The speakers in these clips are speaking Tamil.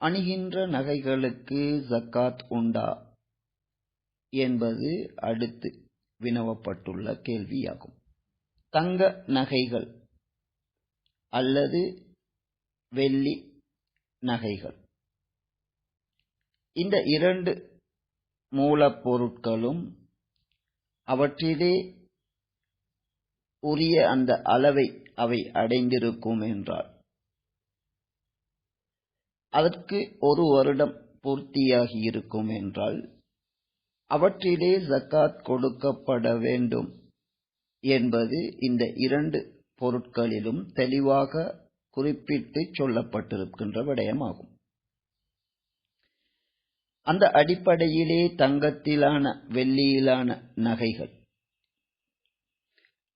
அணிகின்ற நகைகளுக்கு ஜக்காத் உண்டா என்பது அடுத்து வினவப்பட்டுள்ள கேள்வியாகும். தங்க நகைகள் அல்லது வெள்ளி நகைகள். இந்த இரண்டு மூலப்பொருட்களும் அவற்றிலே உரிய அந்த அளவை அவை அடைந்திருக்கும் என்றால் அதற்கு ஒரு வருடம் பூர்த்தியாகி இருக்கும் என்றால் அவற்றிலே ஜக்காத் கொடுக்கப்பட வேண்டும் என்பது இந்த இரண்டு பொருட்களிலும் தெளிவாக குறிப்பிட்டு சொல்லப்பட்டிருக்கின்ற விடயமாகும். அந்த அடிப்படையிலே தங்கத்திலான வெள்ளியிலான நகைகள்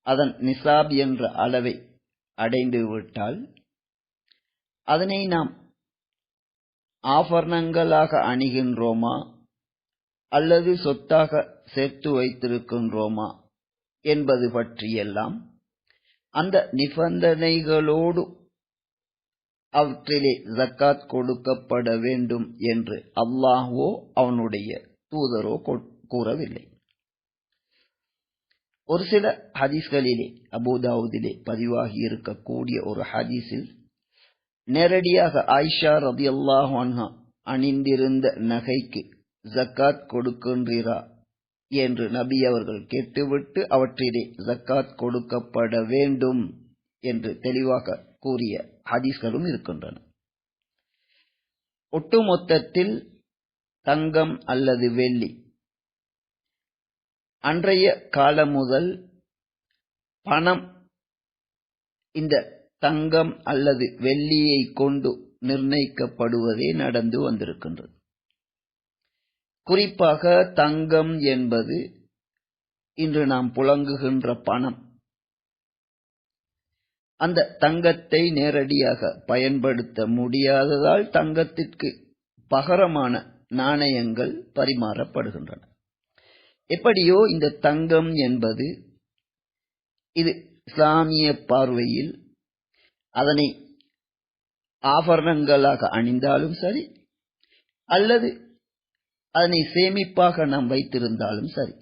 அதன் நிசாப் என்ற அளவை அடைந்துவிட்டால் அதனை நாம் ஆபரணங்களாக அணிகின்றோமா? அல்லது சொத்தாக சேர்த்து வைத்திருக்கின்றோமா? என்பது பற்றியெல்லாம் அந்த நிபந்தனைகளோடு அவற்றிலே ஜக்காத் கொடுக்கப்பட வேண்டும் என்று அல்லாஹோ அவனுடைய தூதரோ கூறவில்லை. ஒரு சில ஹதீஸ்களிலே அபுதாவுதிலே பதிவாகி இருக்கக்கூடிய ஒரு ஹதீஸில் நேரடியாக ஆயிஷா ரதி அல்லாஹ் அணிந்திருந்த நகைக்கு ஜக்காத் கொடுக்கின்றீரா என்று நபி அவர்கள் கேட்டுவிட்டு அவற்றிலே ஜக்காத் கொடுக்கப்பட வேண்டும் என்று தெளிவாக கூறிய ஹதீஸ்களும் இருக்கின்றன. ஒட்டுமொத்தத்தில் தங்கம் அல்லது வெள்ளி அன்றைய காலம் முதல் பணம் இந்த தங்கம் அல்லது வெள்ளியை கொண்டு நிர்ணயிக்கப்படுவதே நடந்து வந்திருக்கின்றது. குறிப்பாக தங்கம் என்பது இன்று நாம் புழங்குகின்ற பணம். அந்த தங்கத்தை நேரடியாக பயன்படுத்த முடியாததால் தங்கத்திற்கு பகரமான நாணயங்கள் பரிமாறப்படுகின்றன. எப்படியோ இந்த தங்கம் என்பது இது இஸ்லாமிய பார்வையில் அதனை ஆபரணங்களாக அணிந்தாலும் சரி அல்லது அதனை சேமிப்பாக நாம் வைத்திருந்தாலும் சரி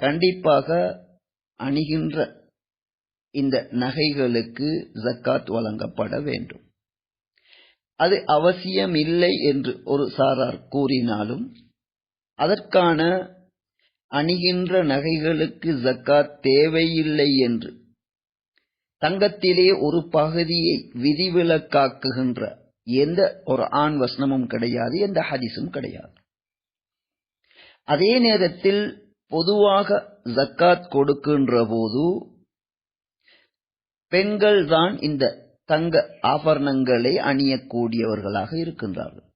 கண்டிப்பாக அணிகின்ற இந்த நகைகளுக்கு ஜக்காத் வழங்கப்பட வேண்டும். அது அவசியம் இல்லை என்று ஒரு சாரார் கூறினாலும் அதற்கான அணிகின்ற நகைகளுக்கு ஜக்காத் தேவையில்லை என்று தங்கத்திலே ஒரு பகுதியை விதிவிலக்காக்குகின்ற எந்த ஒரு ஆண் வசனமும் கிடையாது எந்த ஹதிசும் கிடையாது. அதே நேரத்தில் பொதுவாக ஜக்காத் கொடுக்கின்ற போது பெண்கள் தான் இந்த தங்க ஆபரணங்களை அணியக்கூடியவர்களாக இருக்கின்றார்கள்.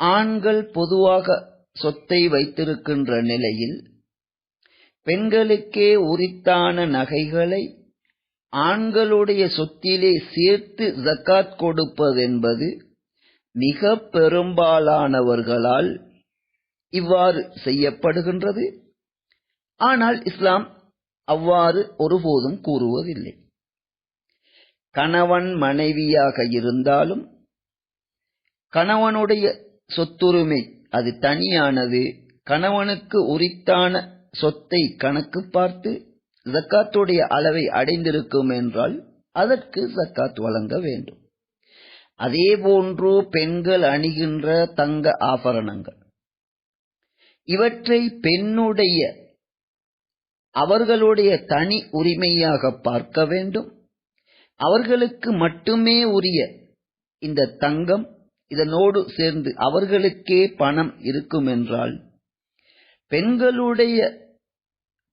ஆண்கள் பொதுவாக சொத்தை வைத்திருக்கின்ற நிலையில் பெண்களுக்கே உரித்தான நகைகளை ஆண்களுடைய சொத்திலே சேர்த்து ஜக்காத் கொடுப்பதென்பது மிக பெரும்பாலானவர்களால் இவ்வாறு செய்யப்படுகின்றது. ஆனால் இஸ்லாம் அவ்வாறு ஒருபோதும் கூறுவதில்லை. கணவன் மனைவியாக இருந்தாலும் கணவனுடைய சொத்துரிமை அது தனியானது கணவனுக்கு உரித்தான சொத்தை கணக்கு பார்த்து ஜக்காத்துடைய அளவை அடைந்திருக்கும் என்றால் அதற்கு ஜக்காத் வழங்க வேண்டும். அதே போன்று பெண்கள் அணிகின்ற தங்க ஆபரணங்கள். இவற்றை பெண்ணுடைய அவர்களுடைய தனி உரிமையாக பார்க்க வேண்டும். அவர்களுக்கு மட்டுமே உரிய இந்த தங்கம் இதனோடு சேர்ந்து அவர்களுக்கே பணம் இருக்கும் என்றால் பெண்களுடைய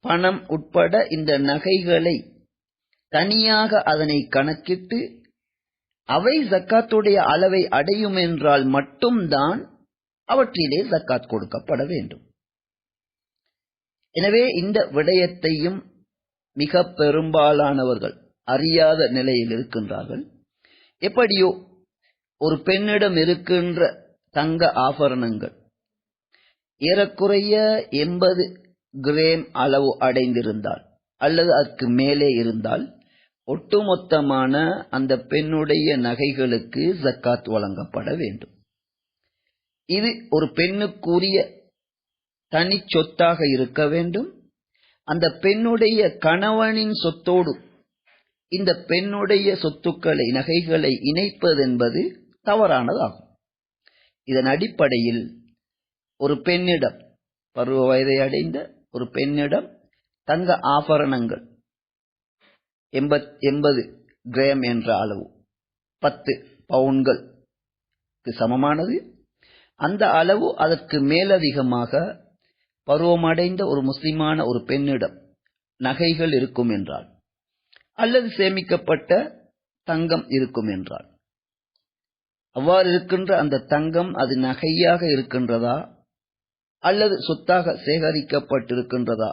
பணம் உட்பட இந்த நகைகளை தனியாக அதனை கணக்கிட்டு அவை ஜக்காத்துடைய அளவை அடையும் என்றால் மட்டும்தான் அவற்றிலே ஜக்காத் கொடுக்கப்பட வேண்டும். எனவே இந்த விடயத்தையும் மிக பெரும்பாலானவர்கள் அறியாத நிலையில் இருக்கின்றார்கள். எப்படியோ ஒரு பெண்ணிடம் இருக்கின்ற தங்க ஆபரணங்கள் ஏறக்குறைய எண்பது கிரேம் அளவு அடைந்திருந்தால் அல்லது அதற்கு மேலே இருந்தால் ஒட்டுமொத்தமான அந்த பெண்ணுடைய நகைகளுக்கு ஜக்காத் வழங்கப்பட வேண்டும். இது ஒரு பெண்ணுக்குரிய தனி சொத்தாக இருக்க வேண்டும். அந்த பெண்ணுடைய கணவனின் சொத்தோடு இந்த பெண்ணுடைய சொத்துக்களை நகைகளை இணைப்பது என்பது தவறானதாகும். இதன் அடிப்படையில் ஒரு பெண்ணிடம் பருவ வயதை அடைந்த ஒரு பெண்ணிடம் தங்க ஆபரணங்கள் எண்பது கிராம் என்ற அளவு பத்து பவுன்கள். சமமானது. அந்த அளவு அதற்கு மேலதிகமாக பருவமடைந்த ஒரு முஸ்லிமான ஒரு பெண்ணிடம் நகைகள் இருக்கும் என்றால் அல்லது சேமிக்கப்பட்ட தங்கம் இருக்கும் என்றால். அவ்வாறு இருக்கின்ற அந்த தங்கம் அது நகையாக இருக்கின்றதா? அல்லது சொத்தாக சேகரிக்கப்பட்டிருக்கின்றதா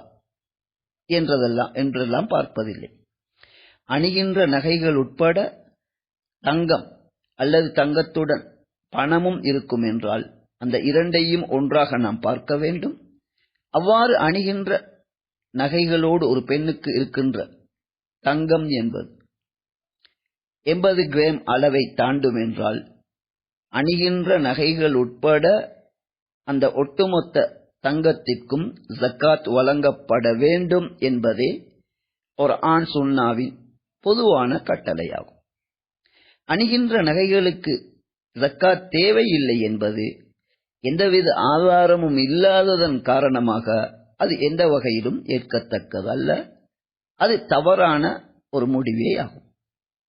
என்றதெல்லாம் என்றெல்லாம் பார்ப்பதில்லை. அணிகின்ற நகைகள் உட்பட தங்கம் அல்லது தங்கத்துடன் பணமும் இருக்கும் என்றால் அந்த இரண்டையும் ஒன்றாக நாம் பார்க்க வேண்டும். அவ்வாறு அணிகின்ற நகைகளோடு ஒரு பெண்ணுக்கு இருக்கின்ற தங்கம் என்பது எண்பது கிராம் அளவை தாண்டும் என்றால் அணிகின்ற நகைகள் உட்பட அந்த ஒட்டுமொத்த தங்கத்திற்கும் ஜக்காத் வழங்கப்பட வேண்டும் என்பதே ஒரு ஆண் சுண்ணாவின் பொதுவான கட்டளையாகும். அணிகின்ற நகைகளுக்கு ஜக்காத் தேவையில்லை என்பது எந்தவித ஆதாரமும் இல்லாததன் காரணமாக அது எந்த வகையிலும் ஏற்கத்தக்கதல்ல. அது தவறான ஒரு முடிவே ஆகும்.